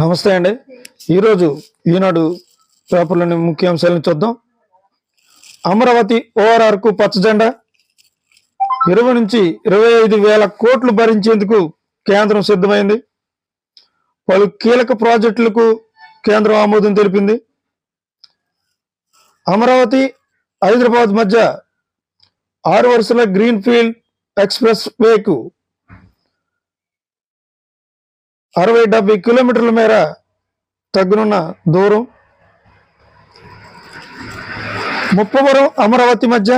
నమస్తే అండి. ఈరోజు ఈనాడు పేపర్లోని ముఖ్యాంశాలను చూద్దాం. అమరావతి ఓఆర్ఆర్కు పచ్చజెండా పచ్చ జెండా. ఇరవై నుంచి ఇరవై ఐదు వేల కోట్లు భరించేందుకు కేంద్రం సిద్ధమైంది. పలు కీలక ప్రాజెక్టులకు కేంద్రం ఆమోదం తెలిపింది. అమరావతి హైదరాబాద్ మధ్య ఆరు వరుసల గ్రీన్ ఫీల్డ్ ఎక్స్ప్రెస్ వేకు అరవై డెబ్బై కిలోమీటర్ల మేర తగ్గనున్న దూరం. ముప్పవరం అమరావతి మధ్య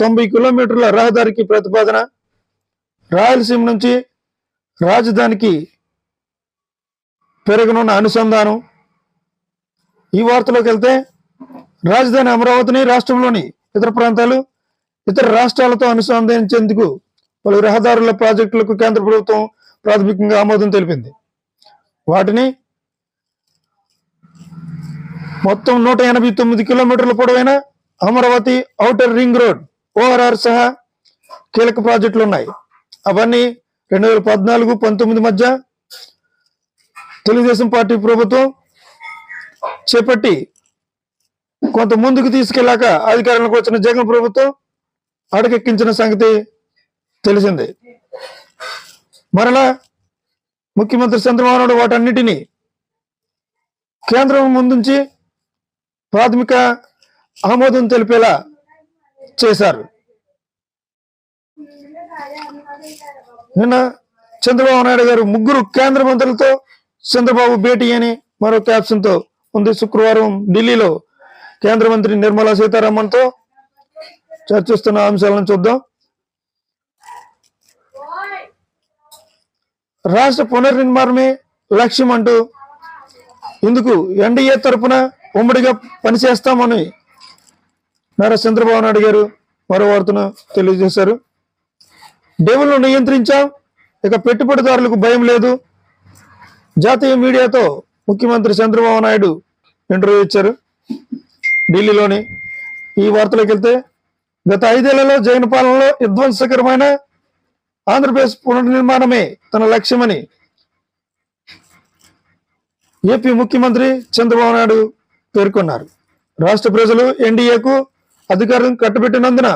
తొంభై కిలోమీటర్ల రహదారికి ప్రతిపాదన. రాయలసీమ నుంచి రాజధానికి పెరగనున్న అనుసంధానం. ఈ వార్తలోకి వెళ్తే రాజధాని అమరావతిని రాష్ట్రంలోని ఇతర ప్రాంతాలు ఇతర రాష్ట్రాలతో అనుసంధానించేందుకు పలు రహదారుల ప్రాజెక్టులకు కేంద్ర ప్రభుత్వం ప్రాథమికంగా ఆమోదం తెలిపింది. వాటిని మొత్తం నూట ఎనభై తొమ్మిది కిలోమీటర్ల పొడవైన Amaravati outer ring road ORR సహా కీలక ప్రాజెక్టులు ఉన్నాయి. అవన్నీ రెండు వేల పద్నాలుగు పంతొమ్మిది మధ్య తెలుగుదేశం పార్టీ ప్రభుత్వం చేపట్టి కొంత ముందుకు తీసుకెళ్ళాక అధికారంలోకి వచ్చిన జగన్ ప్రభుత్వం అడకెక్కించిన సంగతి తెలిసిందే. మరలా ముఖ్యమంత్రి చంద్రబాబు నాయుడు వాటన్నిటినీ కేంద్రం ముందుంచి ప్రాథమిక ఆమోదం తెలిపేలా చేశారు. నిన్న చంద్రబాబు నాయుడు గారు ముగ్గురు కేంద్ర మంత్రులతో చంద్రబాబు భేటీ అని మరో క్యాప్షన్తో ఉంది. శుక్రవారం ఢిల్లీలో కేంద్ర మంత్రి నిర్మలా సీతారామన్తో చర్చిస్తున్న అంశాలను చూద్దాం. రాష్ట్ర పునర్నిర్మాణమే లక్ష్యం అంటూ ఇందుకు ఎన్డీఏ తరపున ఉమ్మడిగా పనిచేస్తామని నారా చంద్రబాబు నాయుడు గారు మరో వార్తను తెలియజేశారు. డెవల్ను నియంత్రించాం. ఇక పెట్టుబడిదారులకు భయం లేదు. జాతీయ మీడియాతో ముఖ్యమంత్రి చంద్రబాబు నాయుడు ఇంటర్వ్యూ ఇచ్చారు. ఢిల్లీలోని ఈ వార్తలోకి వెళ్తే గత ఐదేళ్ళలో జగన్ పాలనలో విధ్వంసకరమైన ఆంధ్రప్రదేశ్ పునర్నిర్మాణమే తన లక్ష్యమని ఏపీ ముఖ్యమంత్రి చంద్రబాబు నాయుడు పేర్కొన్నారు. రాష్ట్ర ప్రజలు ఎన్డీఏకు అధికారం కట్టబెట్టినందున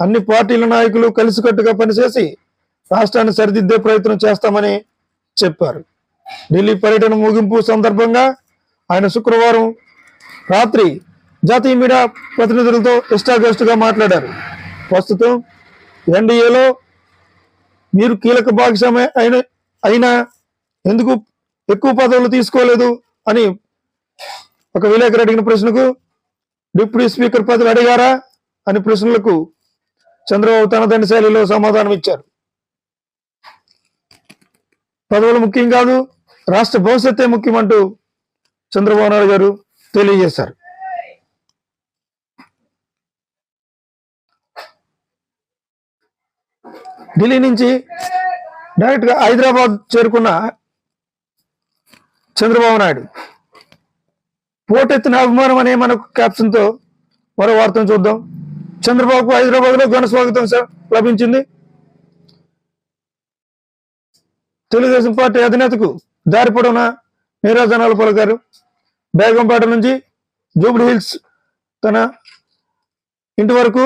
అన్ని పార్టీల నాయకులు కలిసికట్టుగా పనిచేసి రాష్ట్రాన్ని సరిదిద్దే ప్రయత్నం చేస్తామని చెప్పారు. ఢిల్లీ పర్యటన ముగింపు సందర్భంగా ఆయన శుక్రవారం రాత్రి జాతీయ మీడియా ప్రతినిధులతో ఇష్టాగస్టుగా మాట్లాడారు. ప్రస్తుతం ఎన్డీఏలో మీరు కీలక భాగస్వామి అయిన అయినా ఎందుకు ఎక్కువ పదవులు తీసుకోలేదు అని ఒక విలేకరు అడిగిన ప్రశ్నకు డిప్యూటీ స్పీకర్ పదవి అడిగారా అని ప్రశ్నలకు చంద్రబాబు తనదండి శైలిలో సమాధానం ఇచ్చారు. పదవులు ముఖ్యం కాదు రాష్ట్ర భవిష్యత్తే ముఖ్యమంటూ చంద్రబాబు నాయుడు గారు తెలియజేశారు. ఢిల్లీ నుంచి డైరెక్ట్గా హైదరాబాద్ చేరుకున్న చంద్రబాబు నాయుడు. పోటెత్తిన అభిమానం అనే మనకు క్యాప్షన్తో మరో వార్తను చూద్దాం. చంద్రబాబుకు హైదరాబాద్లో ఘన స్వాగతం లభించింది. తెలుగుదేశం పార్టీ అధినేతకు దారి పొడవున నీరాజనాలు పలికారు బేగంపేట నుంచి జూబ్లీ హిల్స్ తన ఇంటి వరకు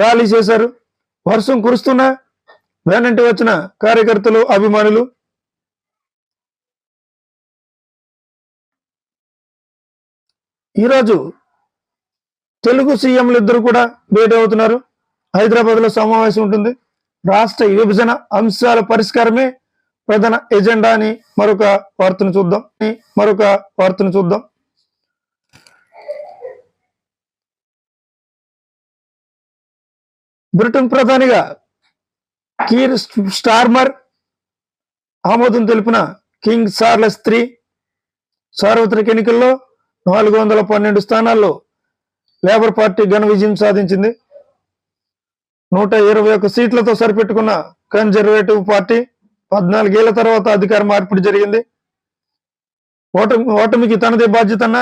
ర్యాలీ చేశారు. వర్షం కురుస్తున్నా వెనంటి వచ్చిన కార్యకర్తలు అభిమానులు. ఈరోజు తెలుగు సీఎంలు ఇద్దరు కూడా భేటీ అవుతున్నారు. హైదరాబాద్లో సమావేశం ఉంటుంది. రాష్ట్ర విభజన అంశాల పరిష్కారమే ప్రధాన ఎజెండా అని మరొక వార్తను చూద్దాం. మరొక వార్తను చూద్దాం. బ్రిటన్ ప్రధానిగా కీర్ స్టార్మర్ ఆమోదం తెలిపిన కింగ్ చార్లెస్ త్రీ సార్వత్రిక ఎన్నికల్లో నాలుగు వందల పన్నెండు స్థానాల్లో లేబర్ పార్టీ ఘన విజయం సాధించింది. నూట ఇరవై ఒక్క సీట్లతో సరిపెట్టుకున్న కన్జర్వేటివ్ పార్టీ పద్నాలుగేళ్ళ తర్వాత అధికార మార్పిడి జరిగింది. ఓటమి ఓటమికి తనదే బాధ్యతన్న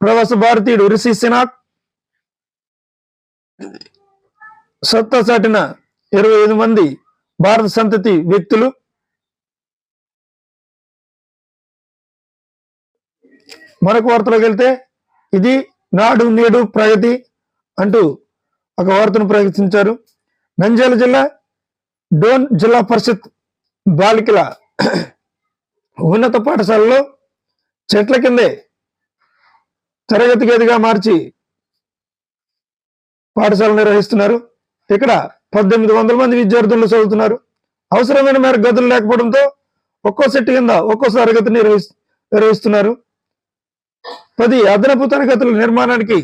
ప్రవాస భారతీయుడు రిషి సినాక్ సత్తా చాటిన ఇరవై ఐదు మంది భారత సంతతి వ్యక్తులు మరొక వార్తలోకి వెళ్తే ఇది నాడు నేడు ప్రగతి అంటూ ఒక వార్తను ప్రకటించారు. నంద్యాల జిల్లా డోన్ జిల్లా పరిషత్ బాలికల ఉన్నత పాఠశాలలో చెట్ల కిందే తరగతి గదిగా మార్చి పాఠశాల నిర్వహిస్తున్నారు. ఇక్కడ పద్దెనిమిది వందల మంది విద్యార్థులు చదువుతున్నారు. అవసరమైన మేర గదులు లేకపోవడంతో ఒక్కో సెట్ కింద ఒక్కో తరగతి నిర్వహి నిర్వహిస్తున్నారు. పది అదనపు తరగతుల నిర్మాణానికి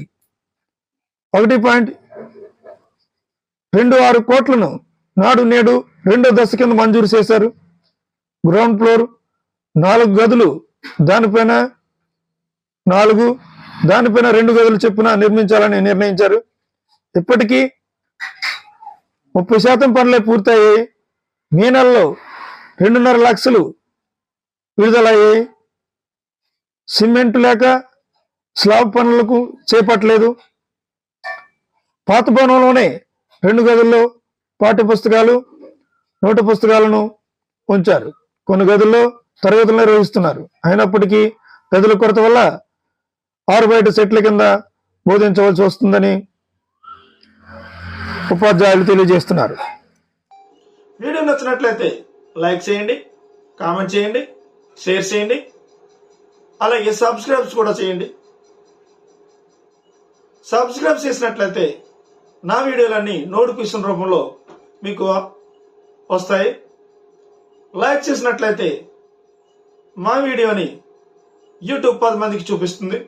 ఒకటి పాయింట్ రెండు ఆరు కోట్లను నాడు నేడు రెండో దశ కింద మంజూరు చేశారు. గ్రౌండ్ ఫ్లోర్ నాలుగు గదులు దానిపైన నాలుగు దానిపైన రెండు గదులు చొప్పున నిర్మించాలని నిర్ణయించారు. ఇప్పటికీ ముప్పై శాతం పనులే పూర్తయ్యాయి. మే నెలలో రెండున్నర లక్షలు విడుదలయ్యాయి. సిమెంట్ లేక స్లాబ్ పనులకు చేపట్టలేదు. పాత భవనంలోనే రెండు గదుల్లో పాఠ్య పుస్తకాలు నోటు పుస్తకాలను ఉంచారు. కొన్ని గదుల్లో తరగతులు నిర్వహిస్తున్నారు. అయినప్పటికీ గదుల కొరత వల్ల ఆరు బయట సెట్ల కింద బోధించవలసి వస్తుందని ఉపాధ్యాయులు తెలియజేస్తున్నారు. వీడియో నచ్చినట్లయితే లైక్ చేయండి కామెంట్ చేయండి షేర్ చేయండి అలాగే సబ్స్క్రైబ్స్ కూడా చేయండి. సబ్స్క్రైబ్ చేసినట్లయితే నా వీడియోలన్నీ నోటిఫికేషన్ రూపంలో మీకు వస్తాయి. లైక్ చేసినట్లయితే మా వీడియోని యూట్యూబ్ పది మందికి చూపిస్తుంది.